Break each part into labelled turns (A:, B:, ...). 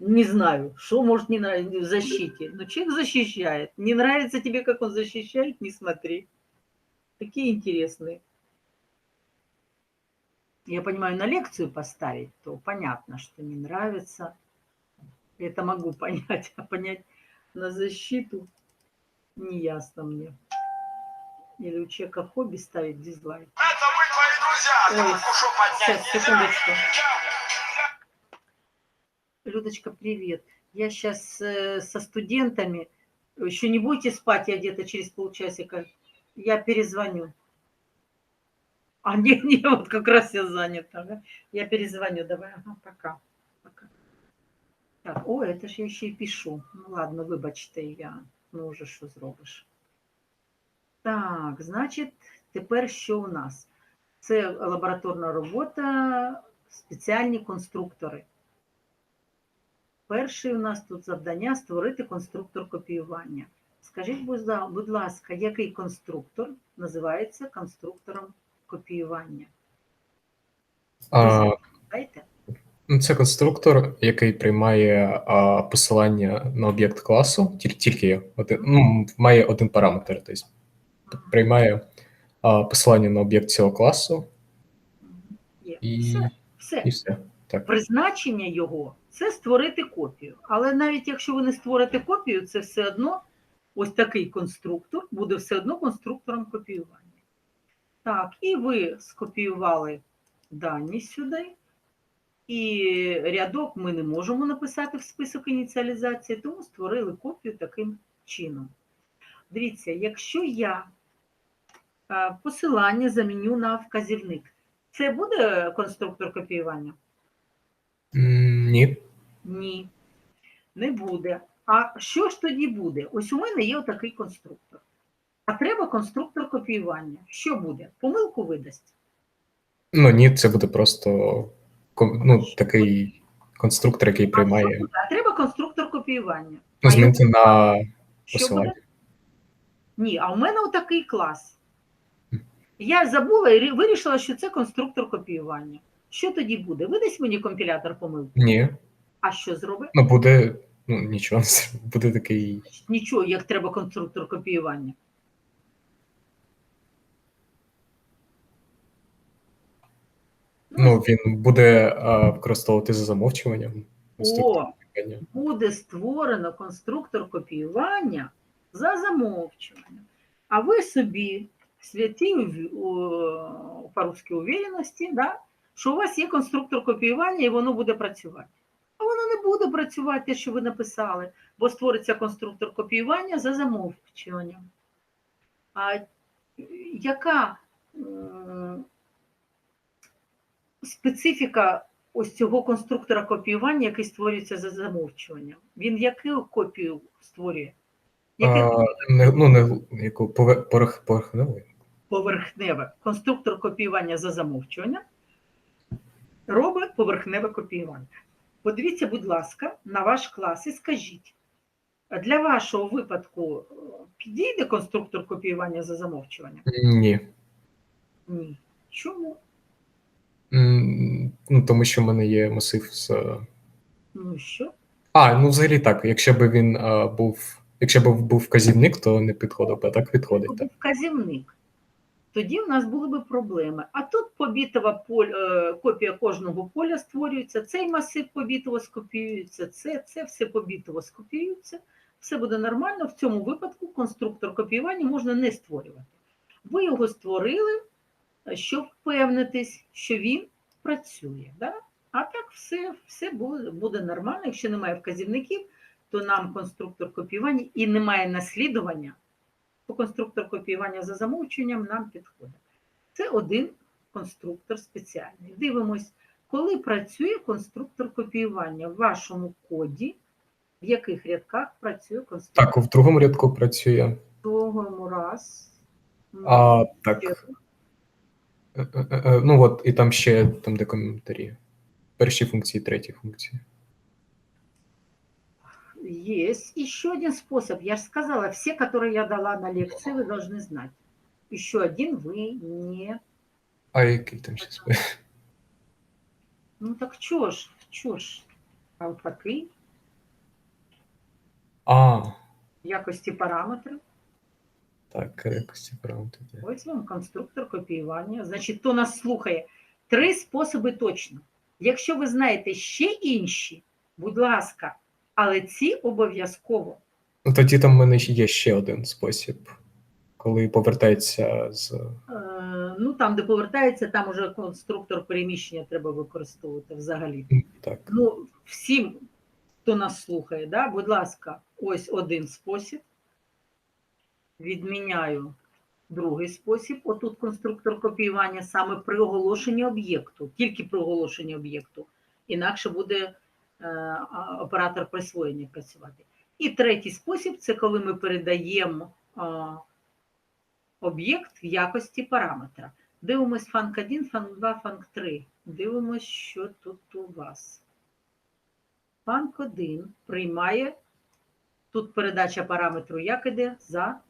A: Не знаю, что может не нравиться в защите. Но человек защищает. Не нравится тебе, как он защищает, не смотри. Такие интересные. Я понимаю, на лекцию поставить, то понятно, что не нравится. Это могу понять, а понять на защиту не ясно мне. Или у человека хобби ставить дизлайк.
B: Это мы твои друзья.
A: Ой,
B: поднять
A: сейчас, секундочку. Людочка, привет. Я сейчас со студентами. Еще не будете спать, я где-то через полчасика. Я перезвоню. А нет, нет, вот как раз я занята. да. Я перезвоню, давай. Ага, пока. пока. Так, о, это ж я ще й пишу. Ну ладно, вибачте, я. Ну вже що зробиш. Так, значить, тепер що у нас? Це лабораторна робота, спеціальні конструктори. Перший у нас тут завдання створити конструктор копіювання. Скажіть, будь ласка, який конструктор називається конструктором копіювання?
C: А, ну, це конструктор, який приймає а, посилання на об'єкт класу, тільки, тільки один, ну, має один параметр. Тобто приймає а, посилання на об'єкт цього класу
A: Є.
C: і,
A: Все, все.
C: і все. Так.
A: Призначення його це створити копію. Але навіть якщо ви не створите копію, це все одно ось такий конструктор буде все одно конструктором копіювання. Так, і ви скопіювали дані сюди. І рядок ми не можемо написати в список ініціалізації, тому створили копію таким чином. Дивіться, якщо я е, посилання заміню на вказівник, це буде конструктор копіювання?
C: Ні.
A: Ні, не буде. А що ж тоді буде? Ось у мене є отакий конструктор. А треба конструктор копіювання. Що буде? Помилку видасть.
C: Ну ні, це буде просто ну, такий конструктор, який приймає
A: а треба конструктор копіювання.
C: ну, змінити на посилання.
A: Ні, а у мене отакий клас. Я забула і вирішила, що це конструктор копіювання. Що тоді буде? Видасть мені компілятор помилку.
C: Ні.
A: А що зробить?
C: Ну буде, ну нічого, буде такий.
A: Нічого, як треба конструктор копіювання.
C: Ну, він буде а, використовувати за замовчуванням.
A: О, буде створено конструктор копіювання за замовчуванням. А ви собі святі по-русски увереності, да, що у вас є конструктор копіювання і воно буде працювати. А воно не буде працювати, те, що ви написали, бо створиться конструктор копіювання за замовчуванням. А яка м, специфіка ось цього конструктора копіювання, який створюється за замовчуванням? Він яку копію створює?
C: А, не, ну, не яку пове- порох, порохневий.
A: поверхневе конструктор копіювання за замовчуванням робить поверхневе копіювання. Подивіться, будь ласка, на ваш клас і скажіть, для вашого випадку е, підійде конструктор копіювання за замовчуванням?
C: Ні.
A: Ні. Чому?
C: Ну, тому що в мене є масив з.
A: Ну що?
C: А, ну взагалі так. Якщо б він а, був. Якщо б був вказівник, то не підходив би, а так підходить. Так.
A: вказівник. Тоді в нас були б проблеми. А тут побітова поль, е, копія кожного поля створюється, цей масив побітово скопіюється, це, це все побітово скопіюється. Все буде нормально. В цьому випадку конструктор копіювання можна не створювати. Ви його створили, е, щоб впевнитись, що він працює. Да? А так все, все буде, нормально. Якщо немає вказівників, то нам конструктор копіювання і немає наслідування, конструктор копіювання за замовчуванням нам підходить. Це один конструктор спеціальний. Дивимось, коли працює конструктор копіювання в вашому коді, в яких рядках працює конструктор.
C: Так, в другому рядку працює.
A: В другому раз.
C: А, так. Е, е, е, Ну от, і там ще там де коментарі. Перші функції, треті функції.
A: Есть еще один способ. Я же сказала, все, которые я дала на лекции, вы должны знать. Еще один вы не...
C: А який там ще спе-
A: Ну так чё ж, чё ж. А вот такой
C: А,
A: в якості параметру.
C: так, якості параметрів. є.
A: Ось вам конструктор копіювання. Значить, хто нас слухає, три способи точно. Якщо ви знаєте ще інші, будь ласка, але ці обов'язково.
C: Ну, тоді там в мене є ще один спосіб, коли повертається з.
A: Е, ну там, де повертається, там уже конструктор переміщення треба використовувати взагалі.
C: Так.
A: Ну, всім, хто нас слухає, да, будь ласка, ось один спосіб. Відміняю другий спосіб. Отут конструктор копіювання саме при оголошенні об'єкту, тільки при оголошенні об'єкту. Інакше буде оператор присвоєння працювати. І третій спосіб це коли ми передаємо об'єкт в якості параметра. Дивимось фанк 1, фанк 2, фанк 3. Дивимось, що тут у вас. Фанк 1 приймає, тут передача параметру як іде за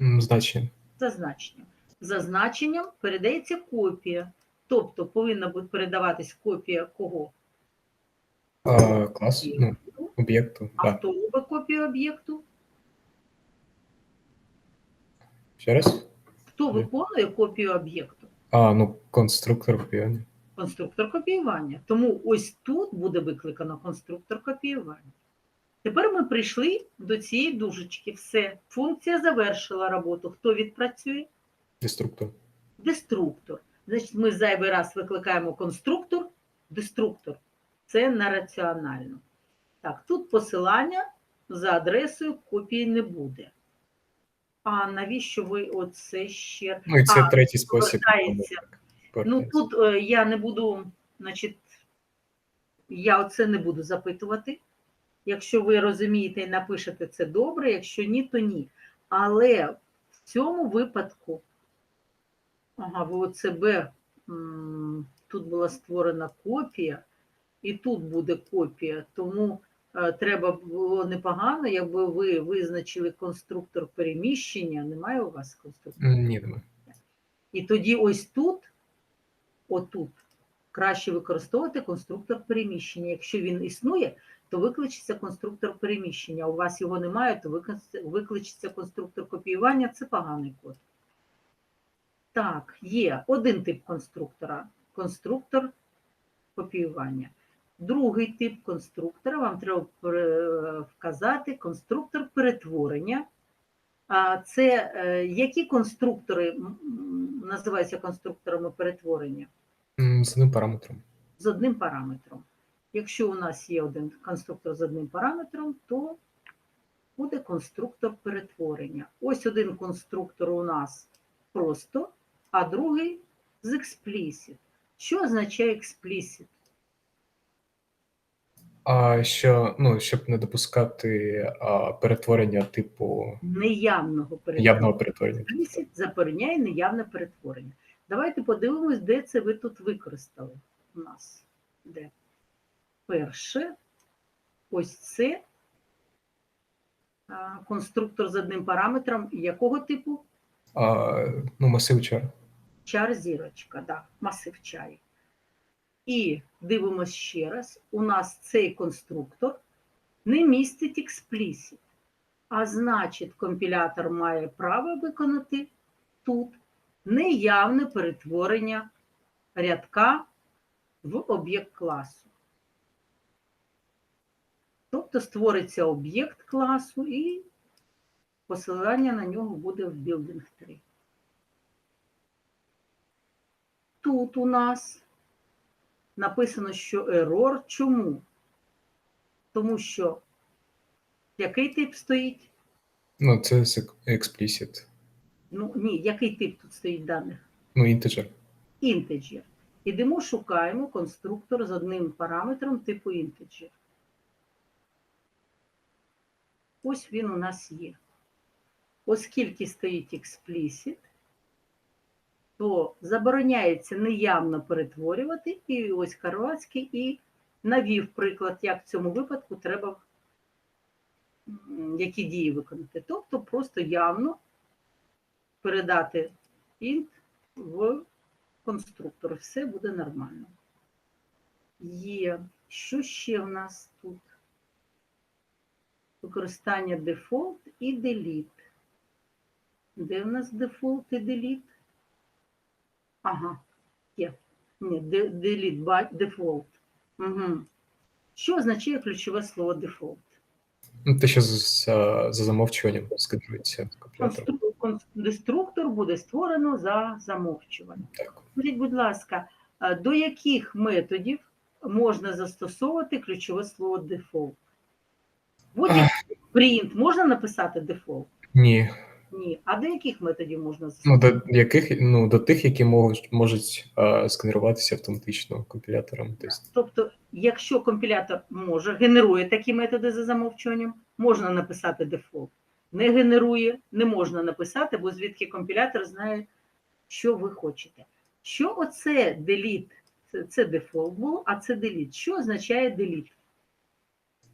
C: М, Значення.
A: зазначенням. Зазначенням передається копія. Тобто повинна бути передаватись копія кого?
C: А, клас, ну,
A: Об'єкту. А
C: Так.
A: хто робить копію об'єкту?
C: Ще раз?
A: Хто виконує копію об'єкту?
C: А, ну, конструктор копіювання.
A: конструктор копіювання. Тому ось тут буде викликано конструктор копіювання. Тепер ми прийшли до цієї дужечки. Все, функція завершила роботу. Хто відпрацює?
C: Деструктор.
A: Деструктор. Значить, ми зайвий раз викликаємо конструктор, деструктор. Це на раціонально. Так, тут посилання за адресою копії не буде. А навіщо ви оце ще?
C: Ну і це
A: А,
C: третій спосіб.
A: Ну тут е, я не буду, значить, я оце не буду запитувати. Якщо ви розумієте і напишете це добре, якщо ні, то ні. Але в цьому випадку, ага, в ОЦБ м, тут була створена копія, і тут буде копія, тому е, треба було непогано, якби ви визначили конструктор переміщення. Немає у вас конструктора?
C: Ні, немає.
A: І тоді ось тут, отут, краще використовувати конструктор переміщення. Якщо він існує, то викличеться конструктор переміщення. У вас його немає, то викличеться конструктор копіювання. Це поганий код. Так, є один тип конструктора конструктор копіювання. Другий тип конструктора вам треба вказати конструктор перетворення. А це е, які конструктори називаються конструкторами перетворення?
C: З одним параметром.
A: З одним параметром. Якщо у нас є один конструктор з одним параметром, то буде конструктор перетворення. Ось один конструктор у нас просто, а другий з explicit. Що означає explicit?
C: А що, ну, щоб не допускати а, перетворення типу
A: Неявного перетворення.
C: явного перетворення.
A: Explicit забороняє неявне перетворення. Давайте подивимось, де це ви тут використали у нас. Де? Перше, ось це а, конструктор з одним параметром. Якого типу?
C: А, ну, масив чар.
A: Чар зірочка, да, масив чарі. І дивимось ще раз. У нас цей конструктор не містить explicit. А значить, компілятор має право виконати тут неявне перетворення рядка в об'єкт класу. Тобто створиться об'єкт класу і посилання на нього буде в Building 3. Тут у нас написано, що error. Чому? Тому що який тип стоїть?
C: Ну, це explicit.
A: Ну, ні, який тип тут стоїть даних?
C: Ну, integer.
A: Integer. Ідемо, шукаємо конструктор з одним параметром типу integer. Ось він у нас є. Оскільки стоїть explicit, то забороняється неявно перетворювати, і ось Карвацький і навів приклад, як в цьому випадку треба які дії виконати. Тобто просто явно передати int в конструктор. Все буде нормально. Є. Що ще в нас тут? використання дефолт і delete. Де в нас дефолт і delete? Ага, є. Ні, delete, ба- default. Угу. Що означає ключове слово default?
C: Ну, те, що за, за замовчуванням комп'ютером.
A: Деструктор буде створено за замовчуванням. Скажіть, будь ласка, до яких методів можна застосовувати ключове слово default? Будь-який print можна написати default?
C: Ні.
A: Ні. А до яких методів можна
C: Ну, до яких, ну, до тих, які можуть, можуть а, сканеруватися автоматично компілятором. Тобто,
A: Тобто, якщо компілятор може, генерує такі методи за замовчуванням, можна написати default. Не генерує, не можна написати, бо звідки компілятор знає, що ви хочете. Що оце delete? Це, це default було, а це delete. Що означає delete?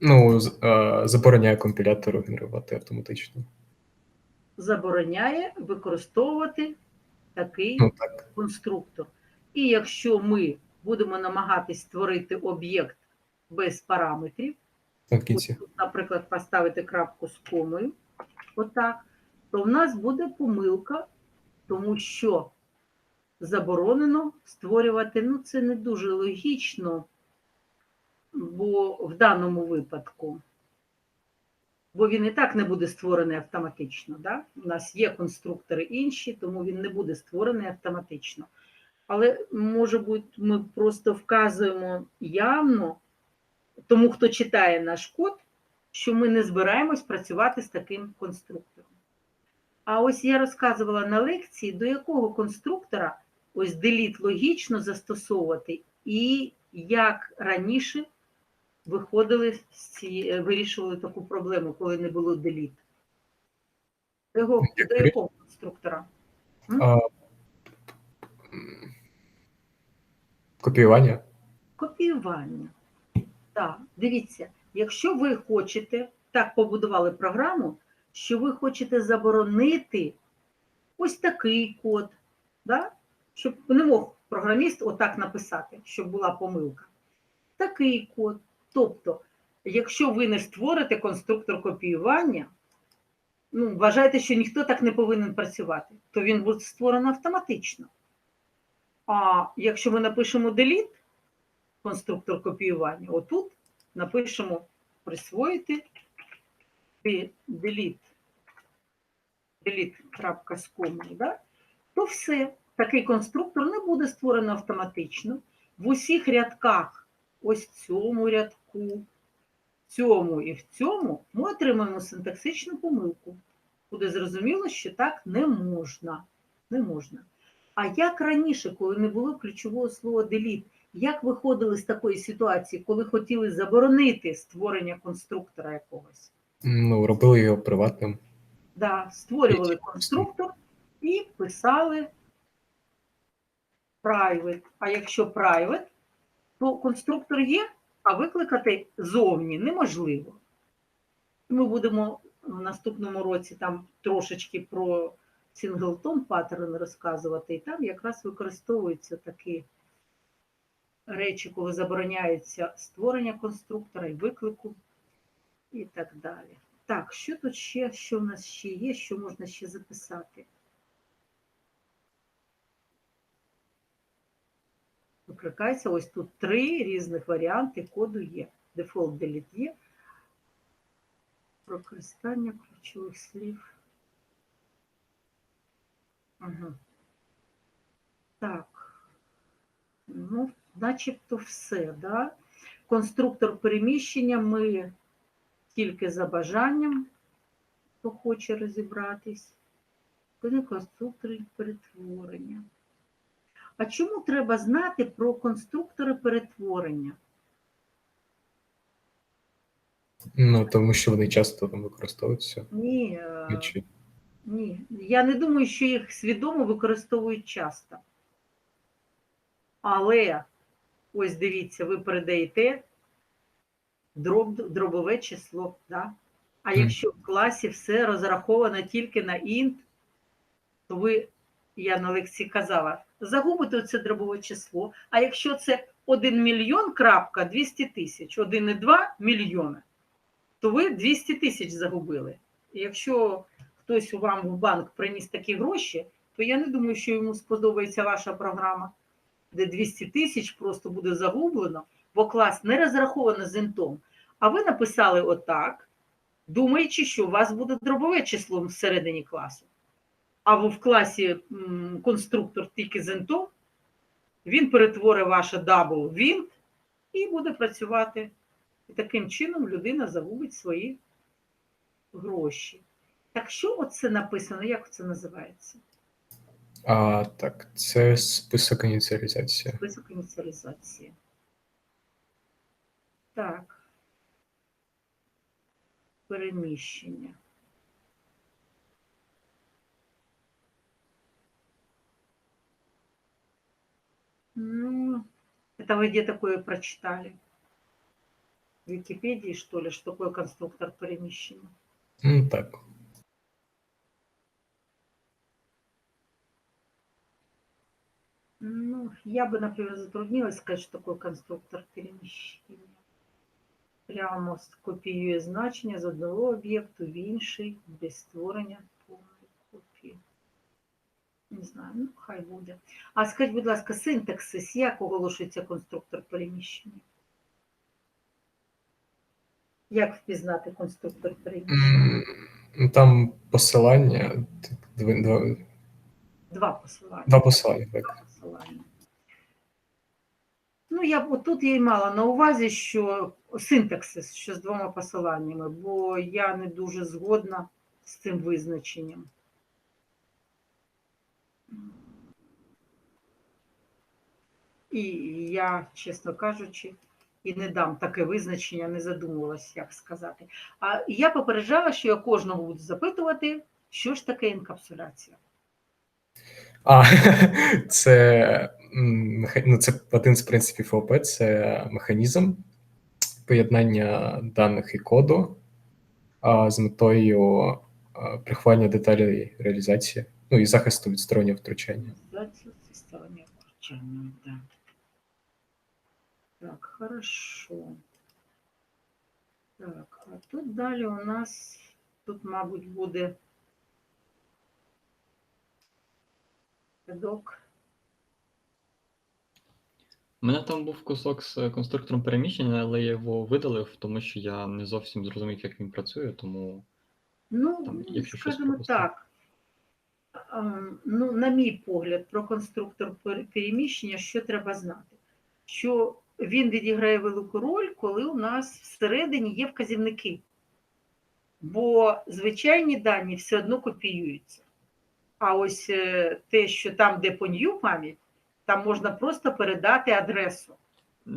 C: ну, а, забороняє компілятору генерувати автоматично.
A: Забороняє використовувати такий
C: Ну так.
A: конструктор. І якщо ми будемо намагатись створити об'єкт без параметрів,
C: кінці.
A: От наприклад, поставити крапку з комою, отак, то в нас буде помилка, тому що заборонено створювати, ну це не дуже логічно, бо в даному випадку, бо він і так не буде створений автоматично. Да? У нас є конструктори інші, тому він не буде створений автоматично. Але, може бути, ми просто вказуємо явно, тому хто читає наш код, що ми не збираємось працювати з таким конструктором. А ось я розказувала на лекції, до якого конструктора ось delete логічно застосовувати, і як раніше виходили з цієї, вирішували таку проблему, коли не було delete. До якого,
C: Як
A: до якого конструктора?
C: А, копіювання.
A: Копіювання. Так, дивіться, якщо ви хочете, так побудували програму, що ви хочете заборонити ось такий код, да? щоб не мог програміст отак написати, щоб була помилка. Такий код. Тобто, якщо ви не створите конструктор копіювання, ну, вважайте, що ніхто так не повинен працювати, то він буде створений автоматично. А якщо ми напишемо delete, конструктор копіювання. Отут напишемо присвоїти de- delete, delete да? то все, такий конструктор не буде створено автоматично. В усіх рядках, ось в цьому рядку, в цьому і в цьому, ми отримаємо синтаксичну помилку. Буде зрозуміло, що так не можна. Не можна. А як раніше, коли не було ключового слова delete, як виходили з такої ситуації, коли хотіли заборонити створення конструктора якогось?
C: Ну, робили його приватним.
A: Да, створювали конструктор і писали private. А якщо private, то конструктор є, а викликати зовні неможливо. Ми будемо в наступному році там трошечки про синглтон паттерн розказувати, і там якраз використовуються такі речі, коли забороняється створення конструктора і виклику, і так далі. Так, що тут ще, що в нас ще є, що можна ще записати? Викликається ось тут три різних варіанти коду є. Default delete є. Використання ключових слів. Ага. Так. Ну, начебто все, да? Конструктор переміщення ми тільки за бажанням, хто хоче розібратись. Коли конструктори перетворення. А чому треба знати про конструктори перетворення?
C: Ну, тому що вони часто там використовуються.
A: Ні, е,
C: Чи-
A: ні. Я не думаю, що їх свідомо використовують часто. Але ось дивіться, ви передаєте дроб, дробове число. Да? А якщо в класі все розраховано тільки на int, то ви, я на лекції казала, загубите це дробове число. А якщо це 1 мільйон крапка 200 тисяч, 1,2 мільйона, то ви 200 тисяч загубили. І якщо хтось вам в банк приніс такі гроші, то я не думаю, що йому сподобається ваша програма, де 200 тисяч просто буде загублено, бо клас не розраховано з інтом. А ви написали отак, думаючи, що у вас буде дробове число всередині класу. А в класі конструктор тільки з інтом, він перетворить ваше дабл в і буде працювати. І таким чином людина загубить свої гроші. Так що оце написано? Як це називається?
C: А, так, це список ініціалізації.
A: Список ініціалізації. Так. Переміщення. Ну, это вы где такое прочитали? В Википедии, что ли, что такое конструктор перемещения?
C: Ну, так.
A: Ну, я бы, например, затруднилась сказать, что такое конструктор переміщення. Прямо копіює значення з одного об'єкту в інший без створення повної копії. Не знаю, ну хай буде. А скажіть, будь ласка, синтаксис, як оголошується конструктор переміщення? Як впізнати конструктор переміщення?
C: Ну, Там посилання, два, два,
A: посилання.
C: два посилання, так.
A: Два посилання. Ну, я б тут я й мала на увазі, що синтаксис, що з двома посиланнями, бо я не дуже згодна з цим визначенням. І я, чесно кажучи, і не дам таке визначення, не задумувалась, як сказати. А я попереджала, що я кожного буду запитувати, що ж таке інкапсуляція.
C: А, це, ну, це один з принципів ОП, це механізм поєднання даних і коду а, з метою а, приховання деталей реалізації, ну і захисту від стороннього втручання.
A: Организацию состояния молчания, да. Так, хорошо. Так, а тут далі у нас, тут, мабуть, буде рядок.
D: У мене там був кусок з конструктором переміщення, але я його видалив, тому що я не зовсім зрозумів, як він працює, тому
A: Ну,
D: Там, якщо
A: скажімо так, ем, ну, на мій погляд, про конструктор переміщення, що треба знати? Що він відіграє велику роль, коли у нас всередині є вказівники. Бо звичайні дані все одно копіюються. А ось е, те, що там, де по new пам'ять, там можна просто передати адресу.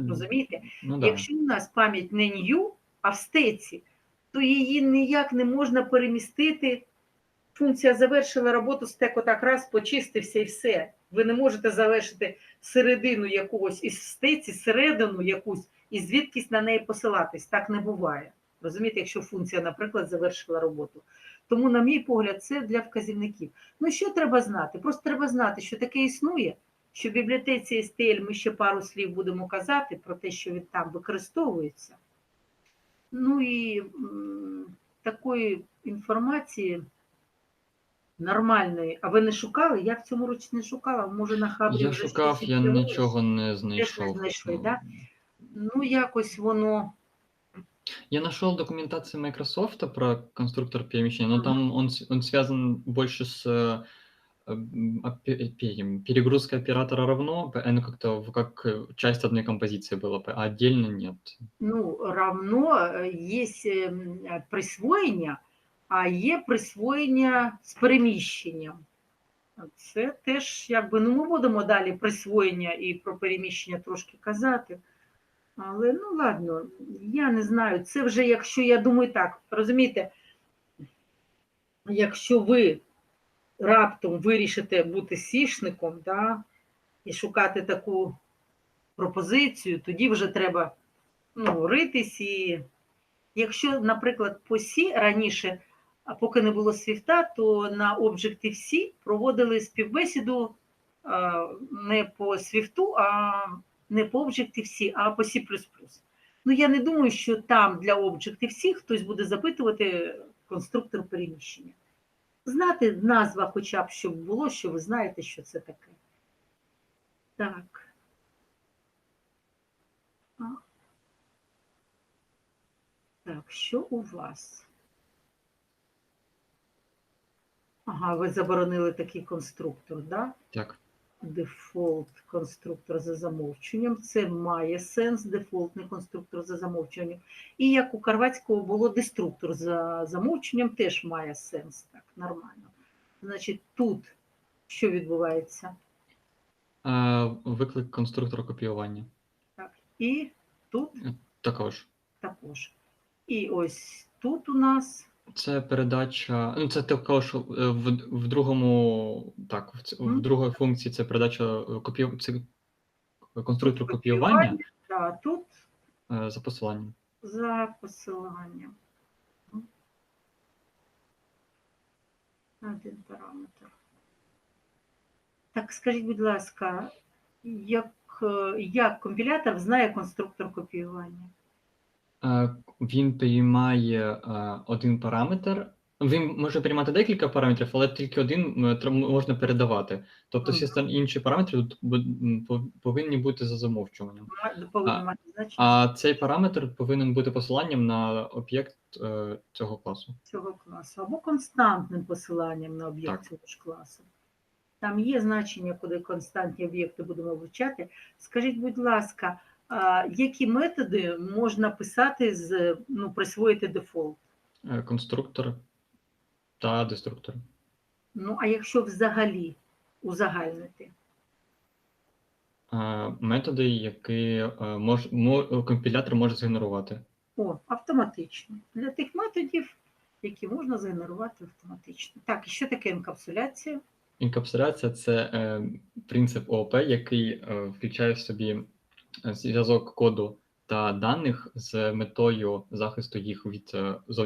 A: Розумієте?
D: ну да.
A: Якщо у нас пам'ять не new, а в стеці, то її ніяк не можна перемістити. Функція завершила роботу, стек отак раз почистився і все. Ви не можете завершити середину якогось із стеці, середину якусь, і звідкись на неї посилатись. Так не буває. Розумієте, якщо функція, наприклад, завершила роботу. Тому, на мій погляд, це для вказівників. Ну, що треба знати? Просто треба знати, що таке існує, що в бібліотеці STL ми ще пару слів будемо казати про те, що він там використовується. Ну і м, такої інформації нормальної. А ви не шукали? Я в цьому році не шукала. Може, на хабрі
D: Я
A: вже
D: шукав,
A: щось
D: я
A: з'явилось?
D: нічого не
A: Теж
D: знайшов.
A: не знайшли,
D: Ну,
A: да? Ну, якось воно.
D: Я нашел документацию Microsoft про конструктор перемещения, но
A: Мгм.
D: там он, с- он связан больше с э, м, опе- пе- перегрузкой оператора равно, п- оно как-то в- как э, часть одной композиции было, п- а отдельно нет.
A: ну, равно е, є ем, е, присвоєння, а є присвоєння з переміщенням. Це теж, якби, ну, ми будемо далі присвоєння і про переміщення трошки казати. Але ну ладно, я не знаю. Це вже, якщо я думаю так, розумієте, якщо ви раптом вирішите бути сішником, да, і шукати таку пропозицію, тоді вже треба ну, ритись. І якщо, наприклад, по Сі раніше, а поки не було свіфта, то на Objective-C проводили співбесіду не по свіфту, а не по Objective-C, а по C++. Ну, я не думаю, що там для Objective-C хтось буде запитувати конструктор переміщення. Знати назва хоча б, щоб було, що ви знаєте, що це таке. Так. Так, що у вас? Ага, ви заборонили такий конструктор? Да?
D: Так.
A: дефолт конструктор за замовченням. Це має сенс, дефолтний конструктор за замовченням. І як у Карвацького було деструктор за замовченням, теж має сенс. Так, нормально. Значить, тут що відбувається?
D: Е, Виклик конструктора копіювання.
A: Так, і тут
D: Також.
A: також. І ось тут у нас
D: Це передача. Ну, це також е, в, в другому. Так, в, в другій функції це передача е, копію... це конструктор копіювання
A: а тут
D: е, за посиланням.
A: за посиланням. Один параметр. Так, скажіть, будь ласка, як, як компілятор знає конструктор копіювання?
D: Е, Він приймає е, один параметр. Він може приймати декілька параметрів, але тільки один можна передавати. Тобто всі інші параметри тут повинні бути за замовчуванням. А- А цей параметр повинен бути посиланням на об'єкт е, цього класу.
A: цього класу, або константним посиланням на об'єкт цього ж класу. Там є значення, куди константні об'єкти будемо вивчати. Скажіть, будь ласка, які методи можна писати з ну, присвоїти дефолт?
D: Е, Конструктор та деструктор.
A: Ну, а якщо взагалі узагальнити?
D: Е, Методи, які е, мож, компілятор може згенерувати.
A: О, автоматично. Для тих методів, які можна згенерувати автоматично. Так, і що таке енкапсуляція?
D: Інкапсуляція це е, принцип ООП, який е, включає в собі зв'язок коду та даних з метою захисту їх від е, зовнішнього